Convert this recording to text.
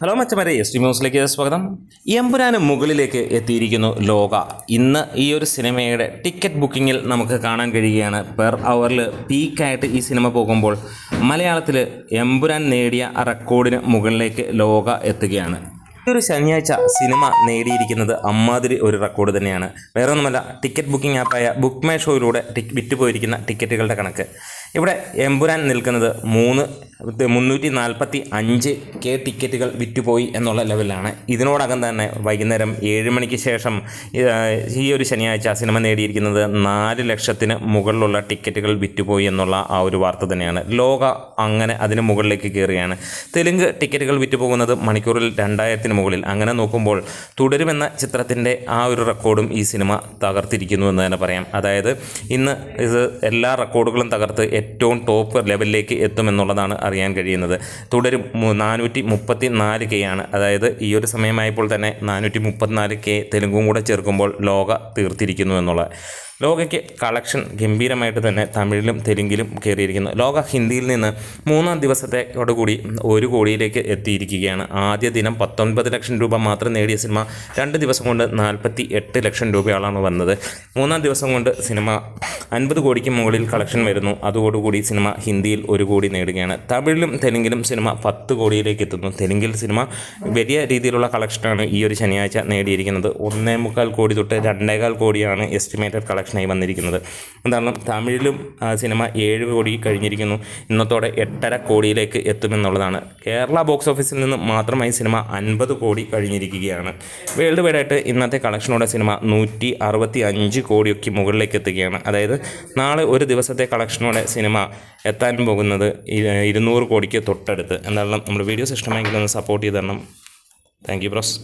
Hello മച്ചമാരെ S T ന്യൂസിലേക്ക് സ്വാഗതം. എമ്പുരാന് മുകളിലേക്ക് എത്തിയിരിക്കുന്നു ലോക. ഇന്ന് ഈ ഒരു സിനിമയുടെ ടിക്കറ്റ് ബുക്കിങ്ങിൽ നമുക്ക് കാണാൻ കഴിയുകയാണ്. പെർ അവറിൽ പീക്കായിട്ട് ഈ സിനിമ പോകുമ്പോൾ മലയാളത്തിൽ എമ്പുരാൻ നേടിയ റെക്കോർഡിന് മുകളിലേക്ക് ലോക എത്തുകയാണ്. ഒരു ശനിയാഴ്ച സിനിമ നേടിയിരിക്കുന്നത് അമ്മാതിരി ഒരു റെക്കോർഡ് തന്നെയാണ്. വേറെ ഒന്നുമല്ല ടിക്കറ്റ് ബുക്കിംഗ് ആപ്പായ ബുക്ക് മൈ ഷോയിലൂടെ വിറ്റുപോയിരിക്കുന്ന ടിക്കറ്റുകളുടെ കണക്ക്. ഇവിടെ എമ്പുരാൻ നിൽക്കുന്നത് മൂന്ന് മുന്നൂറ്റി നാൽപ്പത്തി അഞ്ച് കെ ടിക്കറ്റുകൾ വിറ്റുപോയി എന്നുള്ള ലെവലിലാണ്. ഇതിനോടകം തന്നെ വൈകുന്നേരം ഏഴ് മണിക്ക് ശേഷം ഈ ഒരു ശനിയാഴ്ച സിനിമ നേടിയിരിക്കുന്നത് നാല് ലക്ഷത്തിന് മുകളിലുള്ള ടിക്കറ്റുകൾ വിറ്റുപോയി എന്നുള്ള ആ ഒരു വാർത്ത തന്നെയാണ്. ലോക അങ്ങനെ അതിന് മുകളിലേക്ക് കയറുകയാണ്. തെലുങ്ക് ടിക്കറ്റുകൾ വിറ്റുപോകുന്നത് മണിക്കൂറിൽ രണ്ടായിരത്തിന് മുകളിൽ. അങ്ങനെ നോക്കുമ്പോൾ തുടരുമെന്ന ചിത്രത്തിന്റെ ആ ഒരു റെക്കോർഡും ഈ സിനിമ തകർത്തിരിക്കുന്നു എന്ന് തന്നെ പറയാം. അതായത് ഇന്ന് ഇത് എല്ലാ റെക്കോർഡുകളും തകർത്ത് ഏറ്റവും ടോപ്പ് ലെവലിലേക്ക് എത്തുമെന്നുള്ളതാണ് അറിയാൻ കഴിയുന്നത്. തുടരും നാനൂറ്റി മുപ്പത്തി നാല് കെ ആണ് അതായത് ഈ ഒരു സമയമായപ്പോൾ തന്നെ നാനൂറ്റി മുപ്പത്തിനാല് കെ തെലുങ്കും കൂടെ ചേർക്കുമ്പോൾ ലോക തീർത്തിരിക്കുന്നു എന്നുള്ള. ലോകയ്ക്ക് കളക്ഷൻ ഗംഭീരമായിട്ട് തന്നെ തമിഴിലും തെലുങ്കിലും കയറിയിരിക്കുന്നു. ലോക ഹിന്ദിയിൽ നിന്ന് മൂന്നാം ദിവസത്തെയോടുകൂടി ഒരു കോടിയിലേക്ക് എത്തിയിരിക്കുകയാണ്. ആദ്യ ദിനം പത്തൊൻപത് ലക്ഷം രൂപ മാത്രം നേടിയ സിനിമ രണ്ട് ദിവസം കൊണ്ട് നാൽപ്പത്തി എട്ട് ലക്ഷം രൂപയാളാണ് വന്നത്. മൂന്നാം ദിവസം കൊണ്ട് സിനിമ അൻപത് കോടിക്ക് മുകളിൽ കളക്ഷൻ വരുന്നു. അതോടുകൂടി സിനിമ ഹിന്ദിയിൽ ഒരു കോടി നേടുകയാണ്. തമിഴിലും തെലുങ്കിലും സിനിമ പത്ത് കോടിയിലേക്ക് എത്തുന്നു. തെലുങ്കിൽ സിനിമ വലിയ രീതിയിലുള്ള കളക്ഷനാണ് ഈ ഒരു ശനിയാഴ്ച നേടിയിരിക്കുന്നത്. ഒന്നേ മുക്കാൽ കോടി തൊട്ട് രണ്ടേകാൽ കോടിയാണ് എസ്റ്റിമേറ്റഡ് കളക്ഷനായി വന്നിരിക്കുന്നത്. എന്താണ്? തമിഴിലും സിനിമ ഏഴ് കോടി കഴിഞ്ഞിരിക്കുന്നു. ഇന്നത്തോടെ എട്ടര കോടിയിലേക്ക് എത്തുമെന്നുള്ളതാണ്. കേരള ബോക്സ് ഓഫീസിൽ നിന്ന് മാത്രമായി സിനിമ അൻപത് കോടി കഴിഞ്ഞിരിക്കുകയാണ്. വേൾഡ് വൈഡ് ആയിട്ട് ഇന്നത്തെ കളക്ഷനോടെ സിനിമ നൂറ്റി അറുപത്തി അഞ്ച് കോടിയൊക്കെ മുകളിലേക്ക് എത്തുകയാണ്. അതായത് നാളെ ഒരു ദിവസത്തെ കളക്ഷനോടെ സിനിമ എത്താൻ പോകുന്നത് ഇ- ഇരുന്നൂറ് കോടിക്ക് തൊട്ടടുത്ത്. എന്തായാലും നമ്മുടെ വീഡിയോസ് ഇഷ്ടമായെങ്കിൽ ഒന്ന് സപ്പോർട്ട് ചെയ്ത് തരണം. Thank you bros